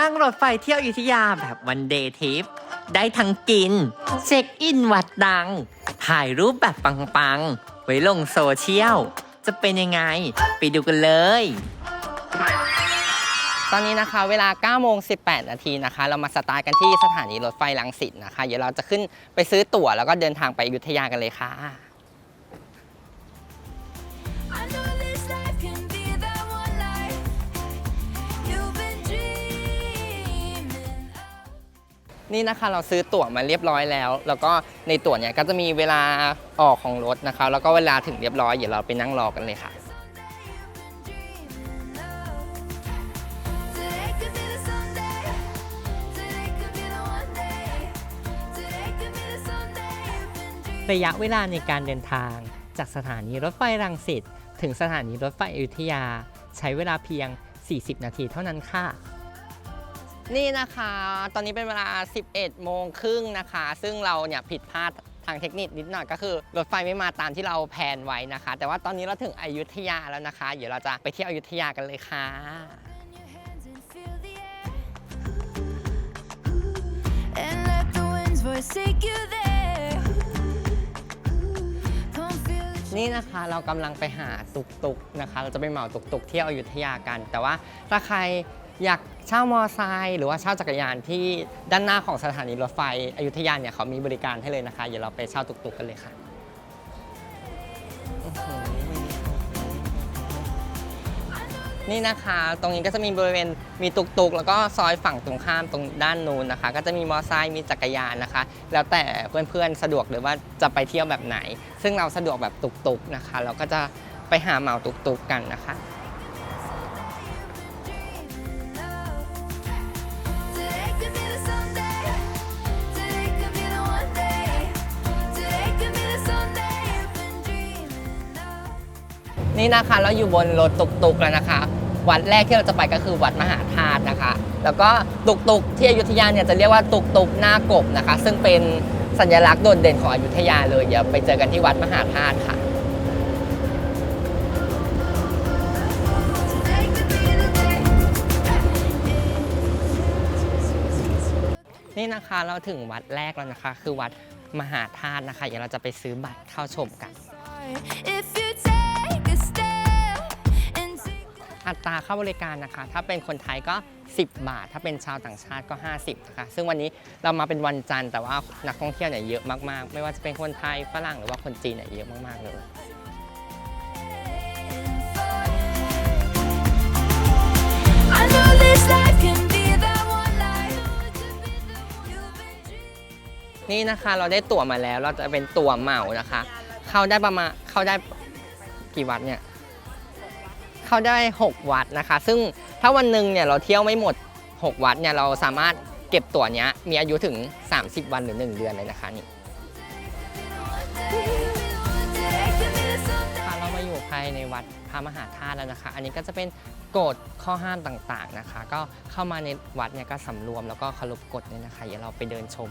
นั่งรถไฟเที่ยวอยุธยาแบบวันเดย์ทริป ได้ทั้งกิน เช็คอินวัดดัง ถ่ายรูปแบบปังๆ ไว้ลงโซเชียล จะเป็นยังไง ไปดูกันเลย ตอนนี้นะคะเวลา9โมง18 นาทีนะคะ เรามาสตาร์ทกันที่สถานีรถไฟลังสิตนะคะ เดี๋ยวเราจะขึ้นไปซื้อตั๋วแล้วก็เดินทางไปอยุธยากันเลยค่ะ นี่นะคะเราซื้อตั๋วมาเรียบร้อยแล้ว แล้วก็ในตั๋วเนี่ยก็จะมีเวลาออกของรถนะคะ แล้วก็เวลาถึงเรียบร้อยเดี๋ยวเราไปนั่งรอกันเลยค่ะ ระยะเวลาในการเดินทาง จากสถานีรถไฟรังสิตถึงสถานีรถไฟอยุธยา ใช้เวลาเพียง 40 นาทีเท่านั้นค่ะ นี่นะคะ ตอนนี้เป็นเวลา 11 โมงครึ่งนะคะ ซึ่งเราเนี่ยผิดพลาดทางเทคนิคนิดหน่อยก็คือรถไฟไม่มาตามที่เราแผนไว้นะคะ แต่ว่าตอนนี้เราถึงอยุธยาแล้วนะคะ เดี๋ยวเราจะไปเที่ยวอยุธยากันเลยค่ะ in your hands and feel the air. And let the wind's voice take you there. Come feel the นี่นะคะเรากำลังไปหาตุกตุกๆนะคะ เราจะไปเหมาตุกตุกๆเที่ยวอยุธยากัน แต่ว่าถ้าใครอยาก เช่ามอไซค์หรือว่าเช่าจักรยานที่ด้านหน้าของสถานีรถไฟอยุธยาเนี่ยเขามีบริการให้เลยนะคะ เดี๋ยวเราไปเช่าตุกตุกๆกันเลยค่ะนี่นะคะ ตรงนี้ก็จะมีบริเวณมีตุกตุกๆ แล้วก็ซอยฝั่งตรงข้ามตรงด้านนู้นนะคะ ก็จะมีมอไซค์มีจักรยานนะคะ แล้วแต่เพื่อนๆสะดวกหรือว่าจะไปเที่ยวแบบไหน ซึ่งเราสะดวกแบบตุกๆนะคะ เราก็จะไปหาเหมาตุกๆกันนะคะ นี่นะคะเราอยู่บนรถตุกๆแล้วนะคะ วัดแรกที่เราจะไปก็คือวัดมหาธาตุนะคะ แล้วก็ตุกๆที่อยุธยาเนี่ยจะเรียกว่าตุกๆหน้ากบนะคะ ซึ่งเป็นสัญลักษณ์โดดเด่นของอยุธยาเลยเดี๋ยวไปเจอกันที่วัดมหาธาตุค่ะนี่นะคะเราถึงวัดแรกแล้วนะคะ คือวัดมหาธาตุนะคะ เดี๋ยวเราจะไปซื้อบัตรเข้าชมกัน อัตราเข้าบริการนะคะ ถ้าเป็นคนไทยก็ 10 บาท ถ้าเป็นชาวต่างชาติก็ 50นะคะซึ่งวันนี้เรามาเป็นวันจันทร์แต่ว่านักท่องเที่ยวเนี่ยเยอะมากๆ ไม่ว่าจะเป็นคนไทยฝรั่งหรือว่าคนจีนเนี่ยเยอะมากๆเลยนี่นะคะเราได้ตั๋วมาแล้วเราจะเป็นตั๋วเหมานะคะ เข้าได้ประมาณเข้าได้กี่วัดเนี่ย เข้าได้ 6 วัดนะคะ ซึ่งถ้าวันหนึ่งเนี่ยเราเที่ยวไม่หมด 6 วัดเนี่ยเราสามารถเก็บตั๋วเนี้ยมีอายุถึง 30 วันหรือ 1 เดือนเลยนะคะนี่ค่ะเรามาอยู่ภายในวัดพระมหาธาตุแล้วนะคะ อันนี้ก็จะเป็นกฎข้อห้ามต่างๆนะคะ ก็เข้ามาในวัดเนี่ยก็สำรวมแล้วก็เคารพกฎเนี่ยนะคะ เดี๋ยวเราไปเดินชม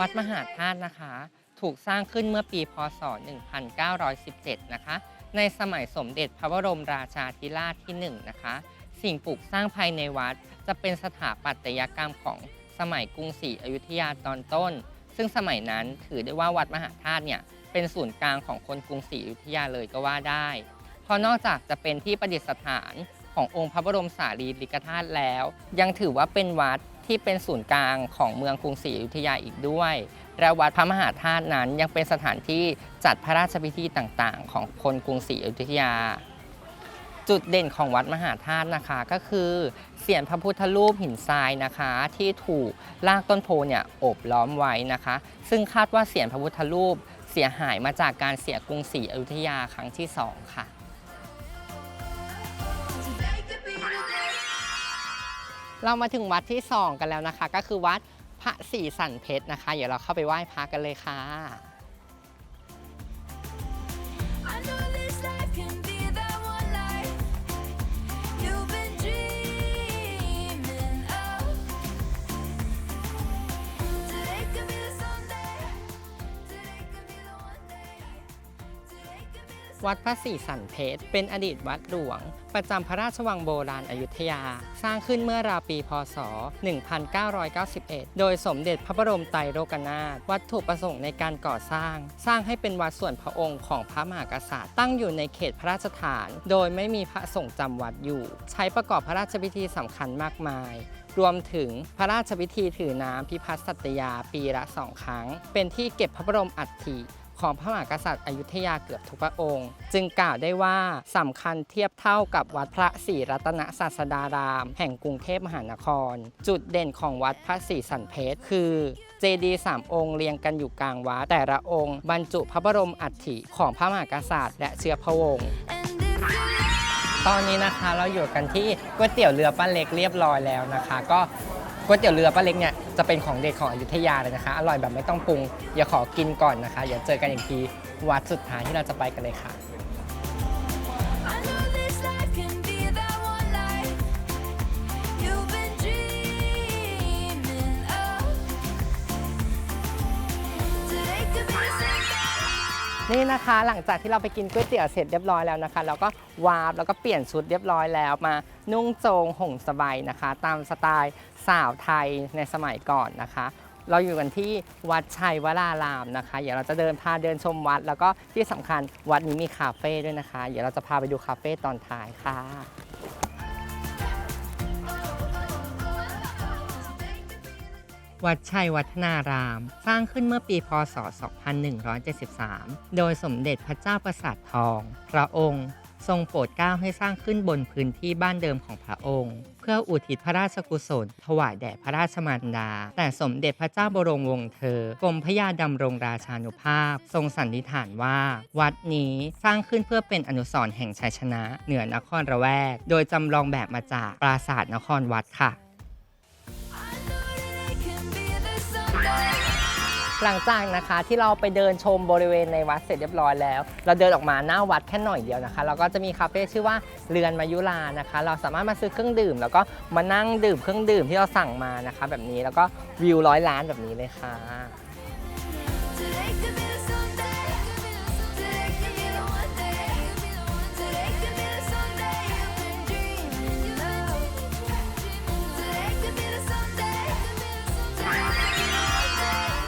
วัดมหาธาตุนะคะ ถูกสร้างขึ้นเมื่อปีพศ 1917 นะคะ ในสมัยสมเด็จพระบรมราชาธิราชที่ 1 นะคะ สิ่งปลูกสร้างภายในวัดจะเป็นสถาปัตยกรรมของสมัยกรุงศรีอยุธยาตอนต้น ซึ่งสมัยนั้นถือได้ว่าวัดมหาธาตุเนี่ยเป็นศูนย์กลางของคนกรุงศรีอยุธยาเลยก็ว่าได้ เพราะนอกจากจะเป็นที่ประดิษฐานขององค์พระบรมสารีริกธาตุแล้ว ยังถือว่าเป็นวัดที่เป็นศูนย์กลางของเมืองกรุงศรีอยุธยาอีกด้วยและวัดพระมหาธาตุนั้นยังเป็นสถานที่จัดพระราชพิธีต่างๆ ของคนกรุงศรีอยุธยา จุดเด่นของวัดมหาธาตุนะคะก็คือเสียนพระพุทธรูปหินทรายนะคะ ที่ถูกลากต้นโพเนี่ยโอบล้อมไว้นะคะ ซึ่งคาดว่าเสียนพระพุทธรูปเสียหายมาจากการเสียกรุงศรีอยุธยาครั้งที่สองค่ะ เรามาถึงวัดที่ 2 กันแล้วนะคะ ก็คือวัดพระศรีสันเพชรนะคะ เดี๋ยวเราเข้าไปไหว้พระกันเลยค่ะ วัดพระศรีสันเพชรเป็นอดีตวัดหลวง ประจำพระราชวังโบราณอยุธยา สร้างขึ้นเมื่อราวปีพศ 1991 โดยสมเด็จพระบรมไตรโลกนาถวัตถุประสงค์ในการก่อสร้าง สร้างให้เป็นวัดส่วนพระองค์ของพระมหากษัตริย์ ตั้งอยู่ในเขตพระราชฐาน โดยไม่มีพระสงฆ์จำวัดอยู่ ใช้ประกอบพระราชพิธีสำคัญมากมายรวมถึงพระราชพิธีถือน้ำพิพัฒน์สัตยาปีละสองครั้ง เป็นที่เก็บพระบรมอัฐิ ของพระมหากษัตริย์อยุธยาเกือบทุกพระองค์ จึงกล่าวได้ว่าสำคัญเทียบเท่ากับวัดพระศรีรัตนศาสดาราม แห่งกรุงเทพมหานคร จุดเด่นของวัดพระศรีสันเพชรคือเจดีย์สามองค์เรียงกันอยู่กลางวัดแต่ละองค์ บรรจุพระบรมอัฐิของพระมหากษัตริย์และเชื้อพระวงศ์ตอนนี้นะคะเราอยู่กันที่ก๋วยเตี๋ยวเรือป้าเล็กเรียบร้อยแล้วนะคะ ก็ ก๋วยเตี๋ยวเรือป้าเล็กเนี่ยจะเป็นของเด็ดของอยุธยาเลยนะคะ อร่อยแบบไม่ต้องปรุงอย่าขอกินก่อนนะคะเดี๋ยวเจอกันอีกทีวัดสุดท้ายที่เราจะไปกันเลยค่ะ นี่นะคะหลังจากที่เราไปกินก๋วยเตี๋ยวเสร็จเรียบร้อยแล้วนะคะ เราก็วาร์ปแล้วก็เปลี่ยนชุดเรียบร้อยแล้วมานุ่งโจงห่มสบายนะคะ ตามสไตล์ สาวไทยในสมัยก่อนนะคะ เราอยู่กันที่วัดชัยวรารามนะคะ เดี๋ยวเราจะเดินพาเดินชมวัด แล้วก็ที่สำคัญวัดนี้มีคาเฟ่ด้วยนะคะ เดี๋ยวเราจะพาไปดูคาเฟ่ตอนท้ายค่ะวัดชัยวัฒนาราม สร้างขึ้นเมื่อปีพศ 2173 โดยสมเด็จพระเจ้าประสาททอง พระองค์ ทรงโปรดเกล้าให้สร้างขึ้นบนพื้นที่บ้านเดิมของพระองค์ เพื่ออุทิศพระราชกุศล ถวายแด่พระราชมารดา แต่สมเด็จพระเจ้าบรมวงศ์เธอกรมพระยาดำรงราชานุภาพ ทรงสันนิษฐานว่า วัดนี้สร้างขึ้นเพื่อเป็นอนุสรณ์แห่งชัยชนะ เหนือนครระแวก โดยจำลองแบบมาจากปราสาทนครวัดค่ะ หลังจากนะคะที่เราไปเดินชมบริเวณในวัดเสร็จเรียบร้อยแล้ว เราเดินออกมาหน้าวัดแค่หน่อยเดียวนะคะ เราก็จะมีคาเฟ่ชื่อว่าเรือนมายุรานะคะ เราสามารถมาซื้อเครื่องดื่ม แล้วก็มานั่งดื่มเครื่องดื่มที่เราสั่งมานะคะ แบบนี้แล้วก็วิวร้อยล้านแบบนี้เลยค่ะ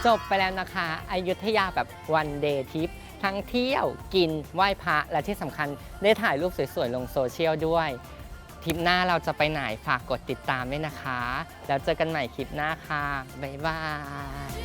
จบไปแล้วนะคะอยุธยาแบบวันเดย์ทริปทั้งเที่ยวกินไหว้พระและที่สำคัญได้ถ่ายรูปสวยๆ ลงโซเชียลด้วยทริปหน้าเราจะไปไหนฝากกดติดตามด้วยนะคะ แล้วเจอกันใหม่คลิปหน้าค่ะ บ๊ายบาย